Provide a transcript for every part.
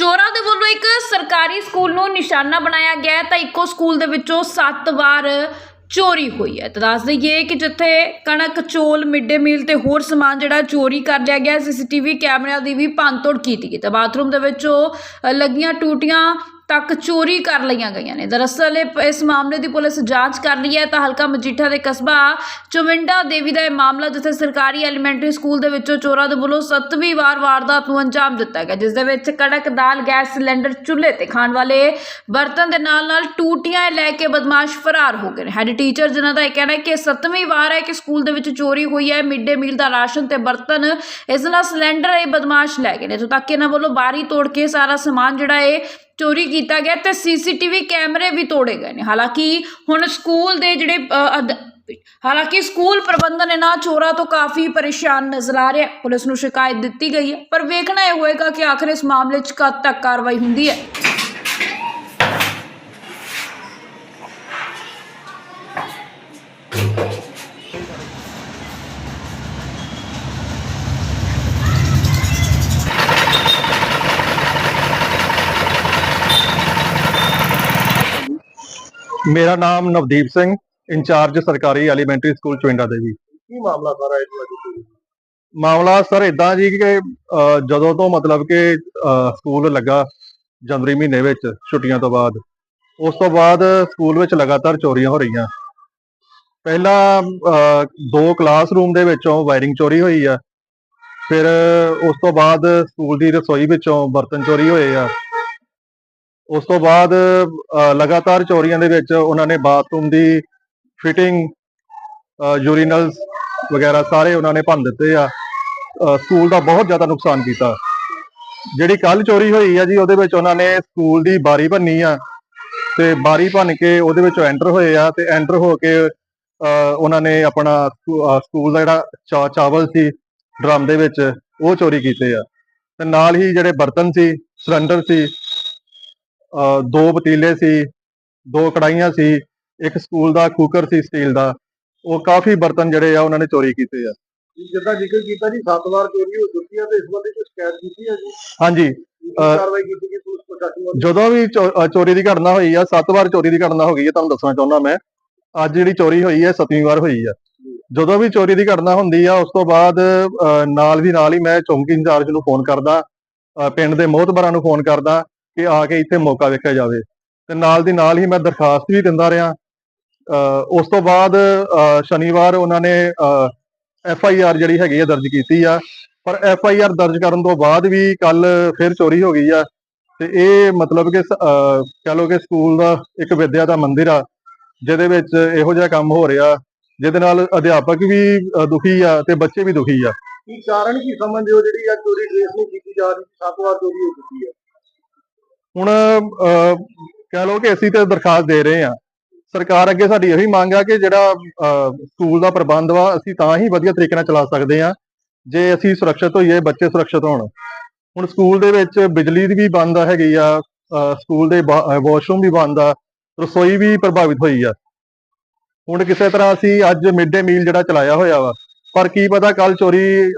ਚੋਰਾਂ ਦੇ ਵੱਲੋਂ ਇੱਕ ਸਰਕਾਰੀ ਸਕੂਲ ਨੂੰ ਨਿਸ਼ਾਨਾ ਬਣਾਇਆ ਗਿਆ ਹੈ ਤਾਂ ਇੱਕੋ ਸਕੂਲ ਦੇ ਵਿੱਚੋਂ 7 ਵਾਰ ਚੋਰੀ ਹੋਈ ਹੈ। ਤਾਂ ਦੱਸ ਦਈਏ ਕਿ ਜਿੱਥੇ ਕਣਕ ਚੋਲ ਮਿੱਡੇ ਮੀਲ ਤੇ ਹੋਰ ਸਮਾਨ ਜਿਹੜਾ ਚੋਰੀ ਕਰ ਲਿਆ ਗਿਆ ਸੀਸੀਟੀਵੀ ਕੈਮਰਿਆਂ ਦੀ ਵੀ ਭੰਨਤੋੜ ਕੀਤੀ ਗਈ। ਤਾਂ ਬਾਥਰੂਮ ਦੇ ਵਿੱਚੋਂ ਅ, ਲੱਗੀਆਂ ਟੂਟੀਆਂ ਤੱਕ ਚੋਰੀ ਕਰ ਲਈਆਂ ਗਈਆਂ ਨੇ। ਦਰਅਸਲ ਇਹ- ਇਸ ਮਾਮਲੇ ਦੀ ਪੁਲਿਸ ਜਾਂਚ ਕਰ ਰਹੀ ਹੈ ਤਾਂ ਹਲਕਾ ਮਜੀਠਾ ਦੇ ਕਸਬਾ ਚੁਵਿੰਡਾ ਦੇਵੀ ਦਾ ਇਹ ਮਾਮਲਾ, ਜਿੱਥੇ ਸਰਕਾਰੀ ਐਲੀਮੈਂਟਰੀ ਸਕੂਲ ਦੇ ਵਿੱਚੋਂ ਚੋਰਾਂ ਦੇ ਵੱਲੋਂ ਸੱਤਵੀਂ ਵਾਰ ਵਾਰਦਾਤ ਨੂੰ ਅੰਜਾਮ ਦਿੱਤਾ ਗਿਆ, ਜਿਸ ਦੇ ਵਿੱਚ ਕੜਕ ਦਾਲ, ਗੈਸ ਸਿਲੰਡਰ, ਚੁੱਲ੍ਹੇ ਤੇ ਖਾਣ ਵਾਲੇ ਬਰਤਨ ਦੇ ਨਾਲ ਨਾਲ ਟੂਟੀਆਂ ਲੈ ਕੇ ਬਦਮਾਸ਼ ਫਰਾਰ ਹੋ ਗਏ ਨੇ। ਹੈਡ ਟੀਚਰ ਜਿਨ੍ਹਾਂ ਦਾ ਇਹ ਕਹਿਣਾ ਹੈ ਕਿ ਇਹ ਸੱਤਵੀਂ ਵਾਰ ਹੈ ਕਿ ਸਕੂਲ ਦੇ ਵਿੱਚ ਚੋਰੀ ਹੋਈ ਹੈ ਮਿਡ ਡੇ ਮੀਲ ਦਾ ਰਾਸ਼ਨ ਤੇ ਬਰਤਨ, ਇਸ ਨਾਲ ਸਿਲੰਡਰ ਇਹ ਬਦਮਾਸ਼ ਲੈ ਗਏ ਨੇ। ਇੱਥੋਂ ਤੱਕ ਇਹਨਾਂ ਵੱਲੋਂ ਬਾਰੀ ਤੋੜ ਕੇ ਸਾਰਾ ਸਮਾਨ ਜਿਹੜਾ ਹੈ ਚੋਰੀ ਕੀਤਾ ਗਿਆ ਤੇ ਸੀਸੀਟੀਵੀ ਕੈਮਰੇ ਵੀ ਤੋੜੇ ਗਏ ਨੇ। ਹਾਲਾਂਕਿ ਹੁਣ ਸਕੂਲ ਦੇ ਜਿਹੜੇ ਹਾਲਾਂਕਿ ਸਕੂਲ ਪ੍ਰਬੰਧਨ ਇਹਨਾਂ ਚੋਰਾਂ ਤੋਂ ਕਾਫੀ ਪਰੇਸ਼ਾਨ ਨਜ਼ਰ ਆ ਰਿਹਾ ਪੁਲਿਸ ਨੂੰ ਸ਼ਿਕਾਇਤ ਦਿੱਤੀ ਗਈ ਹੈ, ਪਰ ਵੇਖਣਾ ਇਹ ਹੋਏਗਾ ਕਿ ਆਖਰ ਇਸ ਮਾਮਲੇ 'ਚ ਕਦ ਤੱਕ ਕਾਰਵਾਈ ਹੁੰਦੀ ਹੈ। ਮੇਰਾ ਨਾਮ ਨਵਦੀਪ ਸਿੰਘ ਇੰਚਾਰਜ ਸਰਕਾਰੀ ਐਲੀਮੈਂਟਰੀ ਸਕੂਲ ਦੇ ਜੀ ਕੀ ਮਾਮਲਾ ਸਾਰਾ ਇਹ ਤੁਹਾਡੀ ਮਾਮਲਾ ਸਰ ਇਦਾਂ ਜੀ ਕਿ ਅਹ, ਜਦੋਂ ਤੋਂ ਮਤਲਬ ਕਿ ਅਹ, ਸਕੂਲ ਲੱਗਾ ਜਨਵਰੀ ਮਹੀਨੇ ਵਿੱਚ ਛੁੱਟੀਆਂ ਤੋਂ ਬਾਅਦ ਉਸ ਤੋਂ ਬਾਅਦ ਸਕੂਲ ਵਿੱਚ ਲਗਾਤਾਰ ਚੋਰੀਆਂ ਹੋ ਰਹੀਆਂ। ਪਹਿਲਾਂ ਅਹ, ਦੋ ਕਲਾਸਰੂਮ ਦੇ ਵਿੱਚੋਂ ਵਾਇਰਿੰਗ ਚੋਰੀ ਹੋਈ ਆ। ਫਿਰ ਉਸ ਤੋਂ ਬਾਅਦ ਸਕੂਲ ਦੀ ਰਸੋਈ ਵਿੱਚੋਂ ਬਰਤਨ ਚੋਰੀ ਹੋਏ ਆ। ਉਸ ਤੋਂ ਬਾਅਦ ਲਗਾਤਾਰ ਚੋਰੀਆਂ ਦੇ ਵਿੱਚ ਉਹਨਾਂ ਨੇ ਬਾਥਰੂਮ ਦੀ ਫਿਟਿੰਗ ਯੂਰੀਨਲਸ ਵਗੈਰਾ ਸਾਰੇ ਉਹਨਾਂ ਨੇ ਭੰਨ ਦਿੱਤੇ ਆ। ਸਕੂਲ ਦਾ ਬਹੁਤ ਜ਼ਿਆਦਾ ਨੁਕਸਾਨ ਕੀਤਾ। ਜਿਹੜੀ ਕੱਲ ਚੋਰੀ ਹੋਈ ਆ ਜੀ ਉਹਦੇ ਵਿੱਚ ਉਹਨਾਂ ਨੇ ਸਕੂਲ ਦੀ ਬਾਰੀ ਭੰਨੀ ਆ ਤੇ ਬਾਰੀ ਭੰਨ ਕੇ ਉਹਦੇ ਵਿੱਚੋਂ ਐਂਟਰ ਹੋਏ ਆ ਤੇ ਐਂਟਰ ਹੋ ਕੇ ਅਹ, ਉਹਨਾਂ ਨੇ ਆਪਣਾ ਸਕੂਲ ਦਾ ਜਿਹੜਾ ਚਾ- ਚਾਵਲ ਸੀ ਡਰਮ ਦੇ ਵਿੱਚ ਉਹ ਚੋਰੀ ਕੀਤੇ ਆ। ਤੇ ਨਾਲ ਹੀ ਜਿਹੜੇ ਬਰਤਨ ਸੀ ਸਿਲੰਡਰ ਸੀ ਦੋ ਪਤੀਲੇ ਸੀ ਦੋ ਕੜਾਈਆਂ ਸੀ ਇੱਕ ਸਕੂਲ ਦਾ ਕੁੱਕਰ ਸੀ ਸਟੀਲ ਦਾ। ਉਹ ਕਾਫੀ ਬਰਤਨ ਜਿਹੜੇ ਆ ਉਹਨਾਂ ਨੇ ਚੋਰੀ ਕੀਤੇ ਆ। ਜਿੱਦਾਂ ਜ਼ਿਕਰ ਕੀਤਾ ਜੀ ਸੱਤ ਵਾਰ ਚੋਰੀ ਹੋ ਚੁੱਕੀ ਹੈ ਤੇ ਇਸ ਬਾਰੇ ਕੋਈ ਸ਼ਿਕਾਇਤ ਕੀਤੀ ਹੈ ਜੀ? ਹਾਂਜੀ ਕਾਰਵਾਈ ਕੀਤੀ ਗਈ ਪੁਲਿਸ ਪ੍ਰਸ਼ਾਸਨ ਵੱਲੋਂ? ਜਦੋਂ ਵੀ ਚੋਰੀ ਦੀ ਘਟਨਾ ਹੋਈ ਆ ਸੱਤ ਵਾਰ ਚੋਰੀ ਦੀ ਘਟਨਾ ਹੋ ਗਈ ਹੈ ਤੁਹਾਨੂੰ ਦੱਸਣਾ ਚਾਹੁੰਦਾ ਮੈਂ। ਅੱਜ ਜਿਹੜੀ ਚੋਰੀ ਹੋਈ ਹੈ ਸੱਤਵੀਂ ਵਾਰ ਹੋਈ ਆ। ਜਦੋਂ ਵੀ ਚੋਰੀ ਦੀ ਘਟਨਾ ਹੁੰਦੀ ਆ ਉਸ ਤੋਂ ਬਾਅਦ ਨਾਲ ਦੀ ਨਾਲ ਹੀ ਮੈਂ ਚੌਂਕੀ ਇੰਚਾਰਜ ਨੂੰ ਫੋਨ ਕਰਦਾ ਪਿੰਡ ਦੇ ਮੋਹਤਬਰਾਂ ਨੂੰ ਫੋਨ ਕਰਦਾ ਕਿ ਆ ਕੇ ਇੱਥੇ ਮੌਕਾ ਵੇਖਿਆ ਜਾਵੇ। ਤੇ ਨਾਲ ਦੀ ਨਾਲ ਹੀ ਮੈਂ ਦਰਖਾਸਤ ਵੀ ਦਿੰਦਾ ਰਿਹਾ। ਉਸ ਤੋਂ ਬਾਅਦ ਸ਼ਨੀਵਾਰ ਉਹਨਾਂ ਨੇ ਐਫ ਆਈ ਆਰ ਜਿਹੜੀ ਹੈਗੀ ਆ ਦਰਜ ਕੀਤੀ ਆ। ਪਰ ਐਫ ਆਈ ਆਰ ਦਰਜ ਕਰਨ ਤੋਂ ਬਾਅਦ ਵੀ ਕੱਲ ਫਿਰ ਚੋਰੀ ਹੋ ਗਈ ਆ। ਤੇ ਇਹ ਮਤਲਬ ਕਿ ਸ- ਅਹ ਕਿ ਸਕੂਲ ਦਾ ਇੱਕ ਵਿਦਿਆ ਦਾ ਮੰਦਿਰ ਆ, ਜਿਹਦੇ ਵਿੱਚ ਇਹੋ ਜਿਹਾ ਕੰਮ ਹੋ ਰਿਹਾ। ਜਿਹਦੇ ਨਾਲ ਅਧਿਆਪਕ ਵੀ ਦੁਖੀ ਆ ਤੇ ਬੱਚੇ ਵੀ ਦੁਖੀ ਆ। ਕੀ ਕਾਰਨ ਕੀ ਸਮਝਦੇ ਹੋ ਜਿਹੜੀ ਆ ਚੋਰੀ ਟ੍ਰੇਸ ਨਹੀਂ ਕੀਤੀ ਜਾ ਰਹੀ, ਸੱਤ ਵਾਰ ਚੋਰੀ ਹੋ ਚੁੱਕੀ ਹੈ ਹੁਣ ਕਹਿ ਲਓ ਕਿ ਅਸੀਂ ਤੇ ਦਰਖਾਸਤ ਦੇ ਰਹੇ ਹਾਂ। ਸਰਕਾਰ ਅੱਗੇ ਸਾਡੀ ਇਹੀ ਮੰਗ ਆ ਕਿ ਜਿਹੜਾ ਸਕੂਲ ਦਾ ਪ੍ਰਬੰਧ ਵਾ, ਅਸੀਂ ਤਾਂ ਹੀ ਵਧੀਆ ਤਰੀਕੇ ਨਾਲ ਚਲਾ ਸਕਦੇ ਆ ਜੇ ਅਸੀਂ ਸੁਰੱਖਿਅਤ ਹੋਈਏ, ਬੱਚੇ ਸੁਰੱਖਿਅਤ ਹੋਣ। ਹੁਣ ਸਕੂਲ ਦੇ ਵਿੱਚ ਬਿਜਲੀ ਦੀ ਵੀ ਬੰਦ ਹੈਗੀ ਆ ਸਕੂਲ ਦੇ ਵਾਸ਼ਰੂਮ ਵੀ ਬੰਦ ਆ, ਰਸੋਈ ਵੀ ਪ੍ਰਭਾਵਿਤ ਹੋਈ ਆ। ਹੁਣ ਕਿਸੇ ਤਰ੍ਹਾਂ ਅਸੀਂ ਅੱਜ ਮਿਡ ਡੇ ਮੀਲ ਜਿਹੜਾ ਚਲਾਇਆ ਹੋਇਆ ਵਾ, ਪਰ ਕੀ ਪਤਾ ਕੱਲ ਚੋਰੀ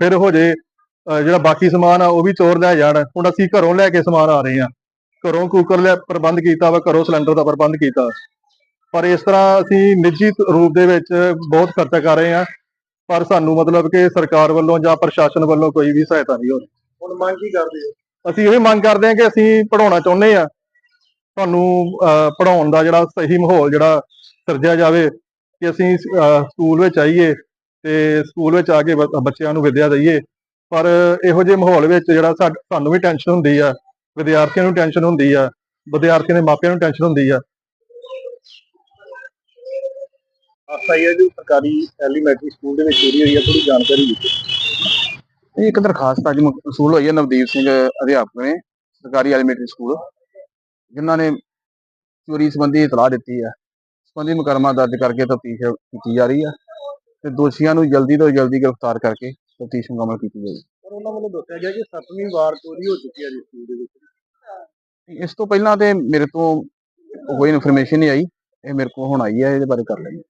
ਫਿਰ ਹੋ ਜੇ ਜਿਹੜਾ ਬਾਕੀ ਸਮਾਨ ਆ, ਉਹ ਵੀ ਚੋਰ ਲੈ ਜਾਣ। ਹੁਣ ਅਸੀਂ ਘਰੋਂ ਲੈ ਕੇ ਸਮਾਨ ਆ ਰਹੇ ਆ ਘਰੋਂ ਕੁੱਕਰ ਲੈ ਪ੍ਰਬੰਧ ਕੀਤਾ ਵਾ ਘਰੋਂ ਸਿਲੰਡਰ ਦਾ ਪ੍ਰਬੰਧ ਕੀਤਾ। ਪਰ ਇਸ ਤਰ੍ਹਾਂ ਅਸੀਂ ਨਿੱਜੀ ਰੂਪ ਦੇ ਵਿੱਚ ਬਹੁਤ ਖਰਚਾ ਕਰ ਰਹੇ ਆ ਪਰ ਸਾਨੂੰ ਮਤਲਬ ਕਿ ਸਰਕਾਰ ਵੱਲੋਂ ਜਾਂ ਪ੍ਰਸ਼ਾਸਨ ਵੱਲੋਂ ਕੋਈ ਵੀ ਸਹਾਇਤਾ ਨਹੀਂ ਹੋ ਰਹੀ। ਹੁਣ ਮੰਗ ਕੀ ਕਰਦੇ ਹੋ? ਅਸੀਂ ਇਹ ਮੰਗ ਕਰਦੇ ਹਾਂ ਕਿ ਅਸੀਂ ਪੜਾਉਣਾ ਚਾਹੁੰਦੇ ਆ ਤੁਹਾਨੂੰ ਪੜਾਉਣ ਦਾ ਜਿਹੜਾ ਸਹੀ ਮਾਹੌਲ ਜਿਹੜਾ ਸਿਰਜਿਆ ਜਾਵੇ ਕਿ ਅਸੀਂ ਸਕੂਲ ਵਿੱਚ ਆਈਏ ਤੇ ਸਕੂਲ ਵਿੱਚ ਆ ਕੇ ਬੱਚਿਆਂ ਨੂੰ ਵਿਦਿਆ ਦਈਏ। ਪਰ ਇਹੋ ਜਿਹੇ ਮਾਹੌਲ ਵਿੱਚ ਜਿਹੜਾ ਸਾਨੂੰ ਵੀ ਟੈਨਸ਼ਨ ਹੁੰਦੀ ਆ। ਵਿਦਿਆਰਥੀਆਂ ਨੂੰ ਟੈਨਸ਼ਨ ਹੁੰਦੀ ਆ ਵਿਦਿਆਰਥੀਆਂ ਦੇ ਮਾਪਿਆਂ ਨੂੰ ਟੈਨਸ਼ਨ ਹੁੰਦੀ ਆ। ਆਸਾ ਹੈ ਜੋ ਸਰਕਾਰੀ ਐਲੀਮੈਂਟਰੀ ਸਕੂਲ ਦੇ ਵਿੱਚ ਚੋਰੀ ਹੋਈ ਹੈ ਥੋੜੀ ਜਾਣਕਾਰੀ ਦਿਓ ਇਹ ਇੱਕ ਦਰਖਾਸਤ ਅੱਜ ਮਸੂਲ ਹੋਈ ਹੈ ਨਵਦੀਪ ਸਿੰਘ ਅਧਿਆਪਕ ਨੇ ਸਰਕਾਰੀ ਐਲੀਮੈਂਟਰੀ ਸਕੂਲ ਜਿਨ੍ਹਾਂ ਨੇ ਚੋਰੀ ਸੰਬੰਧੀ ਇਤਲਾਹ ਦਿੱਤੀ ਹੈ ਸੰਬੰਧੀ ਮੁਕੱਦਮਾ ਦਰਜ ਕਰਕੇ ਤਫਤੀਸ਼ ਕੀਤੀ ਜਾ ਰਹੀ ਹੈ ਤੇ ਦੋਸ਼ੀਆਂ ਨੂੰ ਜਲਦੀ ਤੋਂ ਜਲਦੀ ਗ੍ਰਿਫਤਾਰ ਕਰਕੇ ਤਫਤੀਸ਼ ਮੁਕੰਮਲ ਕੀਤੀ ਜਾਏਗੀ। ਪਰ ਉਹਨਾਂ ਵੱਲੋਂ ਦੱਸਿਆ ਗਿਆ ਕਿ ਸੱਤਵੀਂ ਵਾਰ ਚੋਰੀ ਹੋ ਚੁੱਕੀ ਹੈ ਜੀ ਸਕੂਲ ਦੇ ਵਿੱਚ। ਇਸ ਤੋਂ ਪਹਿਲਾਂ ਤੇ ਮੇਰੇ ਤੋਂ ਕੋਈ ਇਨਫੋਰਮੇਸ਼ਨ ਨਹੀਂ ਆਈ, ਇਹ ਮੇਰੇ ਕੋਲ ਹੁਣ ਆਈ ਹੈ ਇਹਦੇ ਬਾਰੇ ਕਰ ਲੈਂਦੇ